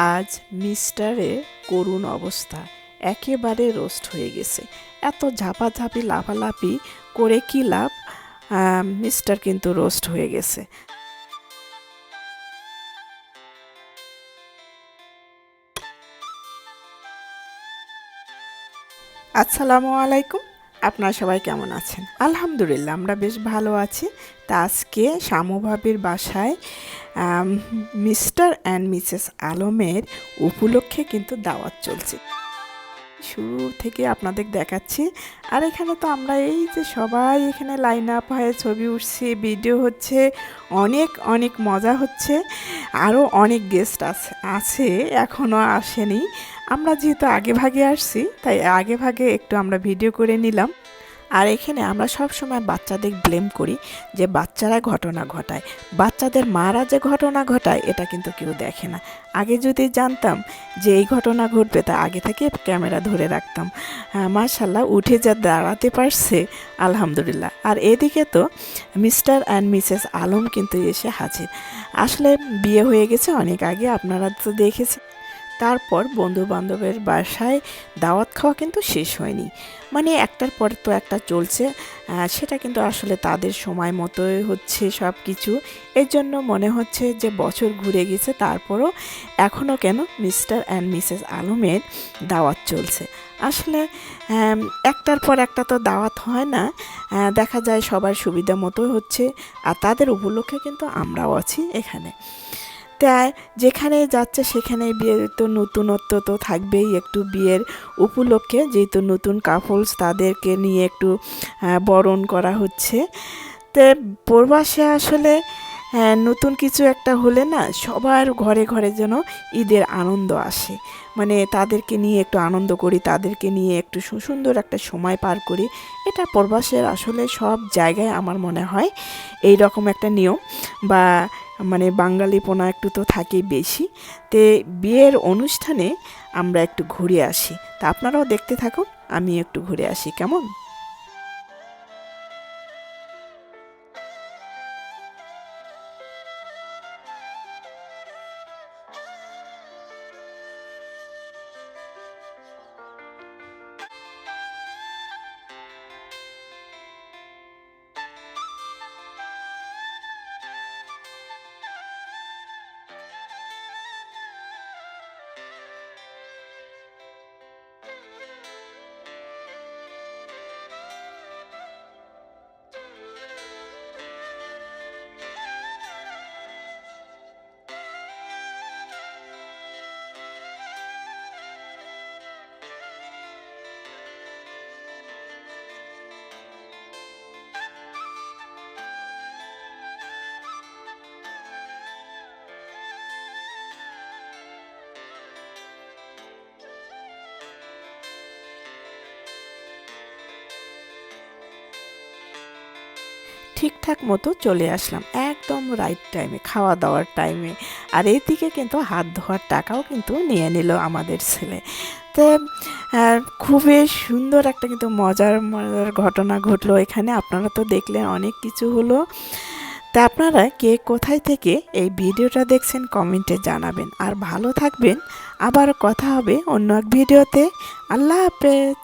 আজ মিস্টারের করুণ অবস্থা, একেবারে রোস্ট হয়ে গেছে। এত ঝাপাঝাপি, লাফালাফি করে কি লাভ? মিস্টার কিন্তু রোস্ট হয়ে গেছে। আসসালামু আলাইকুম। আপনারা সবাই কেমন আছেন? আলহামদুলিল্লাহ, আমরা বেশ ভালো আছি। তা আজকে শামুভাবির বাসায় মিস্টার অ্যান্ড মিসেস আলমের উপলক্ষে কিন্তু দাওয়াত চলছে। শুরু থেকে আপনাদের দেখাচ্ছি। আর এখানে তো আমরা এই যে সবাই এখানে লাইন আপ হয়ে ছবি উঠছে ভিডিও হচ্ছে, অনেক অনেক মজা হচ্ছে আরও অনেক গেস্ট আছে আছে এখনও আসেনি। আমরা যেহেতু আগে ভাগে আসছি, তাই আগে ভাগে একটু আমরা ভিডিও করে নিলাম। আর এখানে আমরা সব সময় বাচ্চাদের ব্লেম করি যে বাচ্চারা ঘটনা ঘটায়। বাচ্চাদের মারা যে ঘটনা ঘটায়, এটা কিন্তু কেউ দেখে না। আগে যদি জানতাম যে এই ঘটনা ঘটবে, তা আগে থেকে ক্যামেরা ধরে রাখতাম। মার্শাল্লাহ উঠে যা দাঁড়াতে পারছে, আলহামদুলিল্লাহ। আর এদিকে তো মিস্টার অ্যান্ড মিসেস আলম কিন্তু এসে হাজির। আসলে বিয়ে হয়ে গেছে অনেক আগে, আপনারা তো দেখেছেন। তারপর বন্ধু বান্ধবের বাসায় দাওয়াত খাওয়া কিন্তু শেষ হয়নি। মানে একটার পর তো একটা চলছে সেটা কিন্তু আসলে তাদের সময় মতোই হচ্ছে সব কিছু এর জন্য মনে হচ্ছে যে বছর ঘুরে গেছে, তারপরও এখনও কেন মিস্টার অ্যান্ড মিসেস আলমের দাওয়াত চলছে। আসলে একটার পর একটা তো দাওয়াত হয় না দেখা যায় সবার সুবিধা মতো হচ্ছে, আর তাদের উপলক্ষে কিন্তু আমরাও আছি এখানে। তাই যেখানে যাচ্ছে সেখানে বিয়ের তো নতুনত্ব তো থাকবেই একটু বিয়ের উপলক্ষে, যেহেতু নতুন কাপলস তাদেরকে নিয়ে একটু বরণ করা হচ্ছে। তো প্রবাসে আসলে নতুন কিছু একটা হলে না সবার ঘরে ঘরে যেন ঈদের আনন্দ আসে। মানে তাদেরকে নিয়ে একটু আনন্দ করি, তাদেরকে নিয়ে একটু সুন্দর একটা সময় পার করি। এটা প্রবাসের আসলে সব জায়গায় আমার মনে হয় এই রকম একটা নিয়ম। বা মানে বাঙালিপনা একটু তো থাকেই বেশি। তে বিয়ের অনুষ্ঠানে আমরা একটু ঘুরে আসি। তা আপনারাও দেখতে থাকুন আমি একটু ঘুরে আসি, কেমন? ঠিকঠাক মতো চলে আসলাম, একদম রাইট টাইমে খাওয়া দাওয়ার টাইমে আর এইদিকে কিন্তু হাত ধোয়ার টাকাও কিন্তু নিয়ে নিল আমাদের ছেলে। তো খুবই সুন্দর একটা কিন্তু মজার মজার ঘটনা ঘটলো এখানে। আপনারা তো দেখলেন অনেক কিছু হলো। তা আপনারা কে কোথায় থেকে এই ভিডিওটা দেখছেন কমেন্টে জানাবেন। আর ভালো থাকবেন। আবার কথা হবে অন্য এক ভিডিওতে। আল্লাহ হাফেজ।